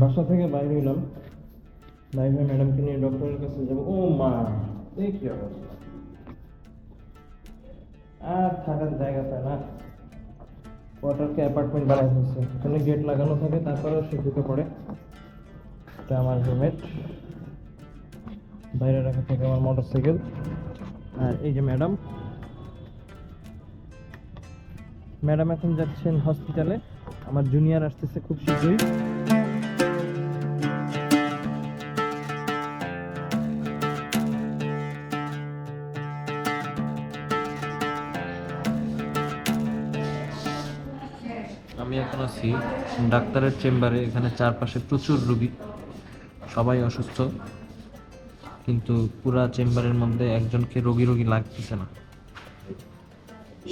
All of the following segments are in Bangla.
বাসা থেকে বাইরে হইলাম। বাইরে ম্যাডামকে নিয়ে ডক্টরের কাছে যাব। ও মা কি অবস্থা? আর থাকার জায়গা পায় না। কোয়ার্টারকে অ্যাপার্টমেন্ট বানাই ফেলছে এখানে গেট লাগানো থাকে তারপরে সে ঢুকে পড়ে। এটা আমার রুমমেট বাইরে রাখা থাকে আমার মোটর সাইকেল আর এই যে ম্যাডাম ম্যাডাম এখন যাচ্ছেন হসপিটালে আমার জুনিয়র আসতেছে খুব শীঘ্রই। আছি। ডাক্তারের চেম্বারে এখানে চারপাশে প্রচুর রুগী। সবাই অসুস্থ। কিন্তু পুরা চেম্বারের মধ্যে একজনকে রোগী রোগী লাগতেছে না।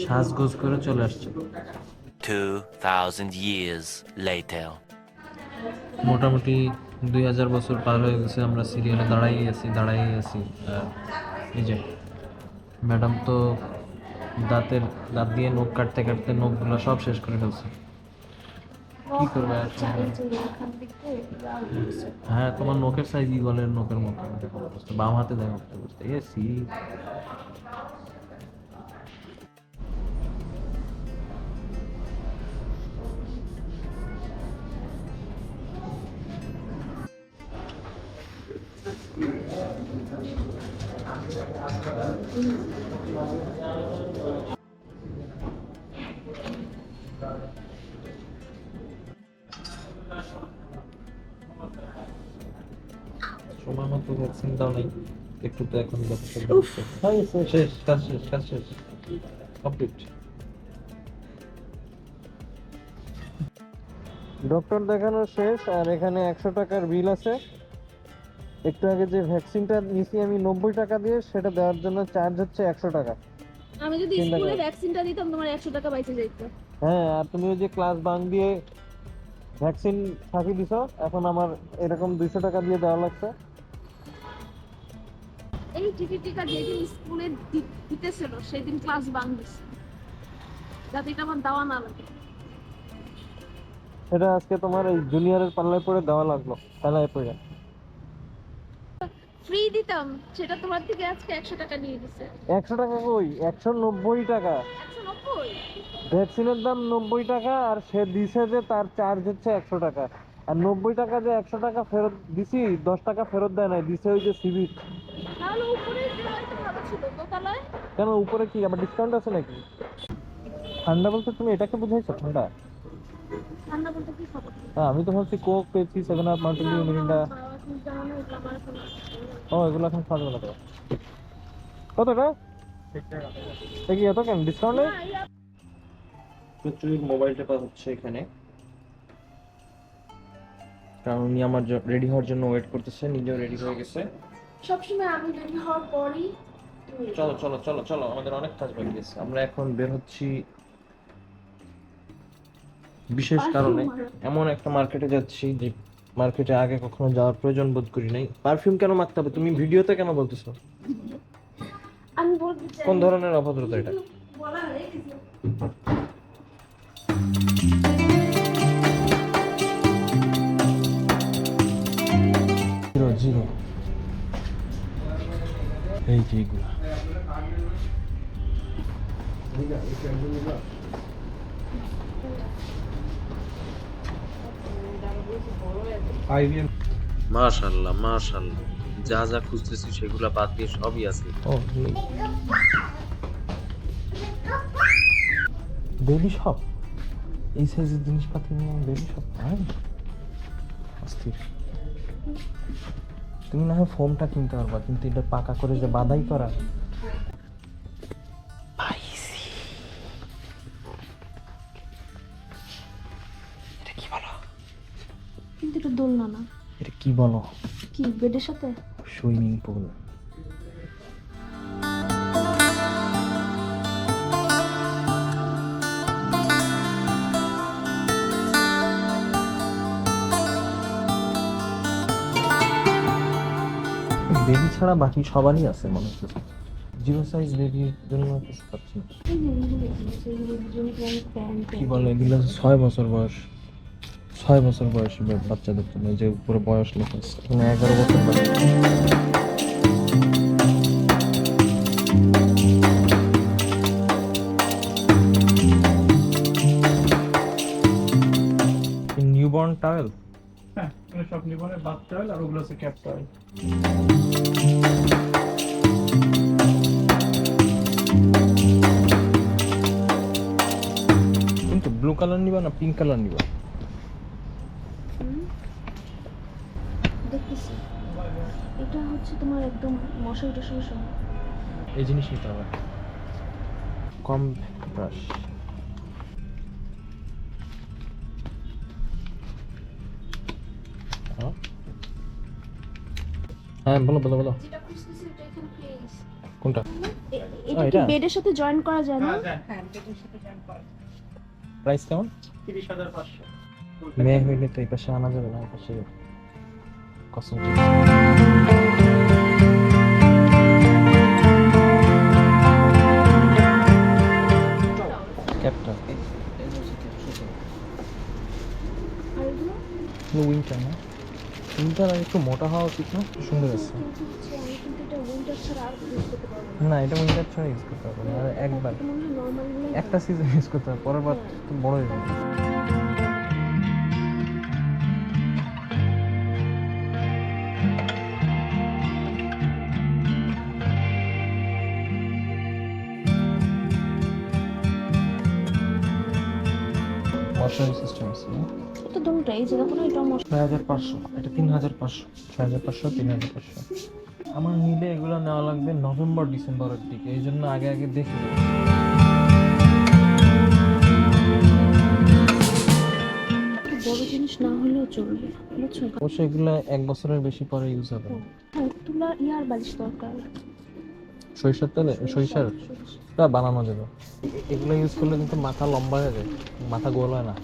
সাজগোজ করে চলে আসছে। 2,000 years later. মোটামুটি দুই হাজার বছর পার হয়ে গেছে। আমরা সিরিয়ালে দাঁড়াই আছি দাঁড়াই আছি। আর এই যে ম্যাডাম তো দাঁতের দাঁত দিয়ে নখ কাটতে কাটতে নখগুলো সব শেষ করে ফেলছে। কি করবে আর হ্যাঁ তোমার নখের সাইজ ইগলের নখের মতো। দেখো। বাম হাতে দেখো। অবস্থা এ সি নাই একটু তো এখন শেষ কাজ শেষ কাজ শেষ কমপ্লিট ডক্টর দেখানো শেষ আর এখানে একশো টাকার বিল আছে। একটু আগে যে ভ্যাকসিনটা নিয়েছি আমি নব্বই টাকা দিয়ে সেটা দেওয়ার জন্য চার্জ হচ্ছে একশো টাকা। আমি যদি স্কুলে ভ্যাকসিনটা দিতাম তোমার একশো টাকা বাইচে যেত হ্যাঁ আর তুমি ওই যে ক্লাস বাং দিয়ে ভ্যাকসিন ফাঁকি দিছ এখন আমার এরকম দুইশো টাকা দিয়ে দেওয়া লাগছে। এই টিকিটিকা যেদিন স্কুলে দিতেছিল সেদিন ক্লাস যাতে এটা আমার দেওয়া না লাগে। সেটা আজকে তোমার এই জুনিয়রের পাল্লায় পড়ে দেওয়া লাগল পাল্লায় পড়ে। ফ্রি দিতাম সেটা তোমার থেকে আজকে একশো টাকা নিয়ে দিছে একশো টাকা কই? একশো নব্বই টাকা। ভ্যাকসিনের দাম নব্বই টাকা আর সে দিছে যে তার চার্জ হচ্ছে একশো টাকা। আর নব্বই টাকা যে একশো টাকা ফেরত দিছি দশ টাকা ফেরত দেয় নাই দিছে ওই যে সিভিক তাহলে উপরে একটু ভালো ছিল দোতলায় কেন উপরে কি? আবার ডিসকাউন্ট আছে নাকি? ঠান্ডা বলতে তুমি এটাকে বুঝাইছো ঠান্ডা? ঠান্ডা বলতে কি খবর? হ্যাঁ আমি তো ভাবছি Coke Pepsi Seven Up Mountain Dew Mirinda ও এগুলো এখন খাওয়া যাবে না তো। কতটা এ কি এত কেন? ডিসকাউন্ট নেই? প্রচুর মোবাইল টেপা হচ্ছে এখানে। কারণ উনি আমার রেডি হওয়ার জন্য ওয়েট করতেছে নিজেও রেডি হয়ে গেছে। সবসময় আমি রেডি হওয়ার পরই চলো চলো চলো চলো আমাদের অনেক কাজ বাকি আছে। আমরা এখন বের হচ্ছি বিশেষ কারণে। এমন একটা মার্কেটে যাচ্ছি যে মার্কেটে আগে কখনো যাওয়ার প্রয়োজন বোধ করি নাই। পারফিউম কেন মাখতে হবে? তুমি ভিডিওতে কেন বলতেছো? আমি বলতে চাই কোন ধরনের অভদ্রতা এটা? বলা হয়ে জিরো জিরো এই যে এগুলা। মাশাল্লাহ মাশাল্লাহ। যা যা খুঁজতেছি সেগুলা বাদ দিয়ে সবই আছে। বেবি শপ এই সাইজের জিনিসপাতি নিয়ে বেবি শপ হয়। অস্থির। তুমি না হয় ফোমটা কিনতে পারবা কিন্তু এটা পাকা করে যে বাদাই করা। এটা কি বলো? কিন্তু এটা দোলনা না। এটা কি বলো? কি বেডের সাথে? Swimming pool. ছাড়া বাকি সবারই আছে মনে হচ্ছে। জিরো সাইজ বেবির জন্য কিছু পাচ্ছি না কি বলে এগুলো? ছয় বছর বয়স। ছয় বছর বয়সী বাচ্চাদের জন্য যে উপরে বয়স লেখা আছে। এখানে এগারো বছর বাচ্চা নিউবর্ন টাওয়েল এগুলো সব নিবনের বাথ টাওয়েল আর ওগুলো হচ্ছে ক্যাপ টাওয়েল কিন্তু ব্লু কালার নিবা না পিঙ্ক কালার নিবা? দেখতেছি। এটা হচ্ছে তোমার একদম মশারি টশারি সহ। এই জিনিস নিতে হবে কম ব্রাশ হ্যাঁ বলো বলো বলো। কোনটা? এটা কি বেডের সাথে জয়েন করা যায় না? হ্যাঁ যেটার সাথে জয়েন করে প্রাইস কেমন? হাজার পাঁচশো। মেয়ে হইলে তো এই পাশে আনা যাবে না এই পাশে কসমেটিক্স ক্যাপটা উইন্টার না? উইন্টার একটু মোটা হওয়া উচিত না? সুন্দর আছে। কিন্তু এটা উইন্টার ছাড়া ইউজ করতে পারব না। না এটা উইন্টার ছাড়া ইউজ করতে হবে না। একবার এটা হয়গুলো একটা সিজন ইউজ করতে হবে পরের বার তো বড় হয়ে যাবে সিস্টেম আছে না? এটা দুটোই এই এটা মশা ছয় হাজার পাঁচশো এটা তিন হাজার পাঁচশো ছয় হাজার পাঁচশো তিন হাজার পাঁচশো। আমার নিলে এগুলো নেওয়া লাগবে নভেম্বর ডিসেম্বরের দিকে এই জন্য আগে আগে দেখে নেব। একটু বড় জিনিস না হলেও চলবে বুঝছ? অবশ্যই এগুলো এক বছরের বেশি পরে ইউজ হবে। হ্যাঁ তুলা ইয়ার বালিশ দরকার। সরিষার তেলে সরিষার? বানানো যাবে। এগুলো ইউজ করলে কিন্তু মাথা লম্বা হয়ে যায় মাথা গোল হয় না।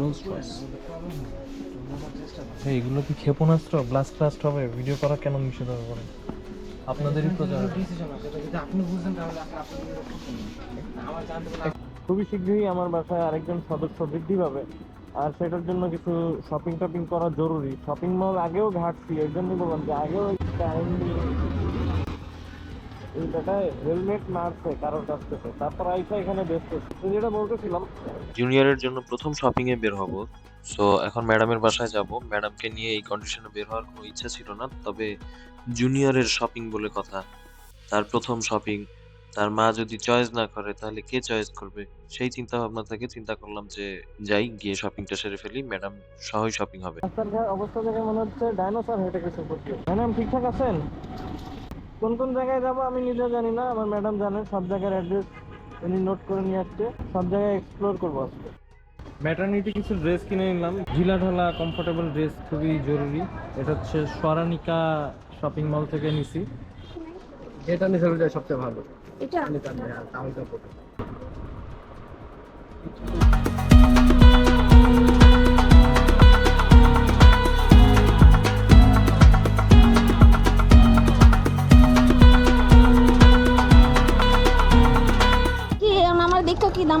রোলস রয়েস এই এগুলো কি ক্ষেপণাস্ত্র? ব্লাস্ট ব্লাস্ট হবে। ভিডিও করা কেন নিষেধ বলেন? আপনাদেরই প্রচার খুবই শীঘ্রই আমার বাসায় আরেকজন সদস্য বৃদ্ধি পাবে। আর সেটার জন্য কিছু শপিং টপিং করা জরুরি। শপিং মল আগেও ঘাটছি, এর জন্যই বললাম যে আগেও টাইম হেলমেট মারছে কারোর কাছ থেকে। তারপর আইসা এখানে ব্যস্ত। যেটা বলতেছিলাম জুনিয়রের জন্য প্রথম শপিং এ বের হব। সো এখন ম্যাডামের বাসায় যাব। ম্যাডামকে নিয়ে এই কন্ডিশনে বের হওয়ার কোনো ইচ্ছা ছিল না তবে জুনিয়রের শপিং বলে কথা। তার প্রথম শপিং তার মা যদি চয়েস না করে তাহলে কে চয়েস করবে? সেই চিন্তা ভাবনা থেকে চিন্তা করলাম যে যাই গিয়ে শপিংটা সেরে ফেলি। ম্যাডাম সহই শপিং হবে। অবস্থা দেখে মনে হচ্ছে ডাইনোসর হেঁটে গেছে ম্যাডাম ঠিকঠাক আছেন? কোন কোন জায়গায় যাব আমি নিজে জানি না আমার ম্যাডাম জানেন সব জায়গার অ্যাড্রেস উনি নোট করে নিয়ে আসছে সব জায়গায় এক্সপ্লোর করব আজকে। ম্যাটার্নিটি কিছু ড্রেস কিনে নিলাম। ঢিলা ঢালা কমফোর্টেবল ড্রেস খুবই জরুরি। এটা হচ্ছে সরানিকা শপিং মল থেকে নিছি। এটা নিচে যায় সবচেয়ে ভালো। এটা? না তাহলে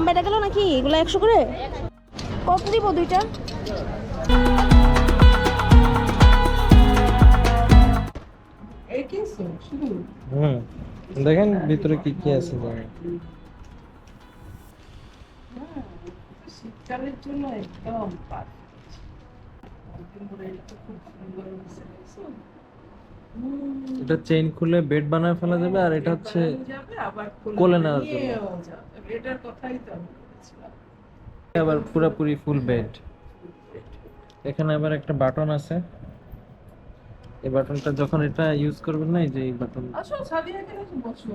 বেড়ে গেল নাকি? এগুলো একশো করে? কত দিব দুইটা? হুম। দেখেন ভিতরে কি কি আছে শীতকালের জন্য একদম perfect। অনেকদিন ধরে এটা চেইন খুলে বেড বানায় ফেলা যাবে আর এটা হচ্ছে কোলে নেওয়ার জন্য। এটার কথাই তো আবার পুরোপুরি ফুল বেড এখানে আবার একটা বাটন আছে। এই বাটনটা যখন এটা ইউজ করবেন না এই যে এই বাটন আসো, সাদিয়া এসে বসো।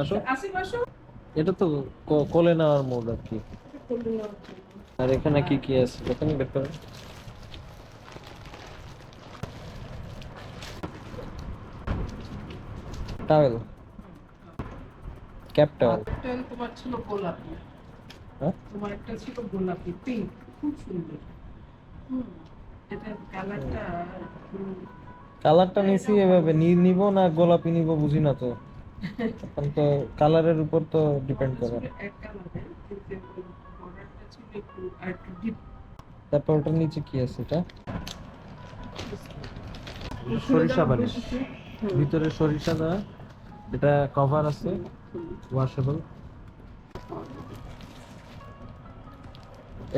আসো। আসি বসো। এটা তো কোলে নেওয়ার মোড আর কি। আর এখানে কি কি আছে? দেখেন বের করেন। টাওয়েল ক্যাপ টাওয়েল একটা তোমার ছিল গোলাপি। হ্যাঁ? তোমার একটা ছিল গোলাপি পিঙ্ক খুব সুন্দর। হুম। এটার কালারটা কালারটা নিছি এভাবে। নীল নিব না গোলাপি নিব বুঝি না তো। এখন তো কালারের উপর তো ডিপেন্ড করে। তারপর ওটার নিচে কি আছে এটা? সরিষা বালিশ। ভিতরে সরিষা দেওয়া। এটা কভার আছে। ওয়াশেবল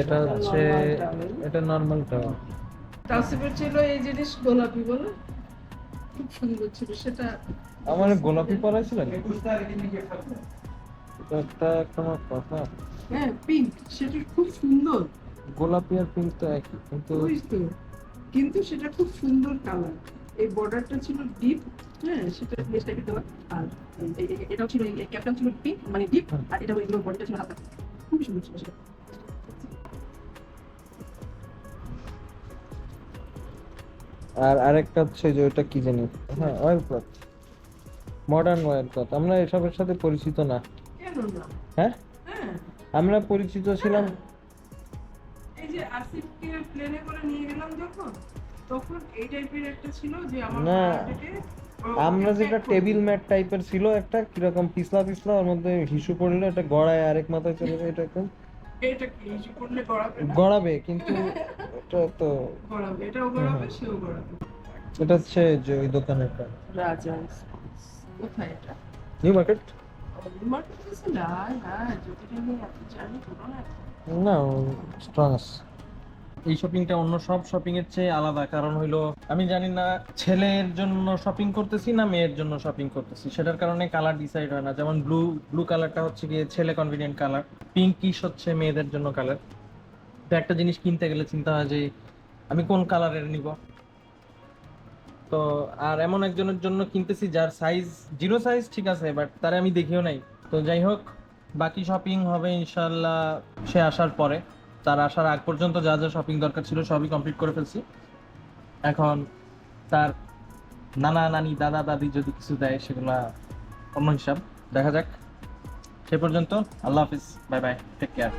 এটা হচ্ছে এটা তাসিফের ছিল এই জিনিস গোলাপি বলে। খুব সুন্দর ছিল সেটা আমার গোলাপি পরাইছিল একটা তোমার কথা। হ্যাঁ পিঙ্ক সেটা খুব সুন্দর। গোলাপি আর পিঙ্ক তো একই কিন্তু ওই কিন্তু সেটা খুব সুন্দর কালার এই বর্ডারটা ছিল ডিপ হ্যাঁ সেটা বেশ দেওয়া আর এই- এই- এই- এটাও ছিল এই ক্যাপটাও ছিল পিঙ্ক মানে ডিপ আর এটা এগুলো বডিটা ছিল হালকা। খুবই সুন্দর ছিল সেটা। আর আরেকটা হচ্ছে যে ওটা কি জানি? হ্যাঁ oil cloth modern oil cloth আমরা এসবের সাথে পরিচিত না। হ্যাঁ? হ্যাঁ। আমরা পরিচিত ছিলাম এই যে আসিফকে প্লেনে করে নিয়ে গেলাম যখন তখন এই টাইপের একটা ছিল যে আমার না, আমরা যেটা টেবিল ম্যাট টাইপের ছিল একটা কীরকম পিছলা পিছলা ওর মধ্যে হিসু পড়লে এটা গড়ায় আরেক মাথায় চলে যায় এটা একদম গড়াবে কিন্তু এটা তো গড়াবে এটা হচ্ছে যে ওই দোকানের রাজা কোথায় এটা? নিউ মার্কেট মার্কেট না না না। না স্ট্রং আছে এই শপিংটা অন্য সব শপিং এর চেয়ে আলাদা। কারণ হইল, আমি জানি না ছেলের জন্য শপিং করতেছি না মেয়ের জন্য শপিং করতেছি। সেটার কারণে কালার ডিসাইড হয় না। যেমন ব্লু ব্লু কালারটা হচ্ছে গিয়ে ছেলে কনভিনিয়েন্ট কালার পিঙ্কিশ হচ্ছে মেয়েদের জন্য কালার তো একটা জিনিস কিনতে গেলে চিন্তা হয় যে, আমি কোন কালারের নিব? তো, আর এমন একজনের জন্য কিনতেছি যার সাইজ জিরো সাইজ ঠিক আছে বাট তারে আমি দেখিও নাই। তো যাই হোক, বাকি শপিং হবে ইনশাল্লাহ সে আসার পরে। তার আসার আগ পর্যন্ত যা যা শপিং দরকার ছিল সবই কমপ্লিট করে ফেলছি। এখন তার নানা নানি, দাদা দাদি যদি কিছু দেয় সেগুলো অন্য হিসাব। দেখা যাক। সে পর্যন্ত। আল্লাহ হাফিজ। Bye bye. Take care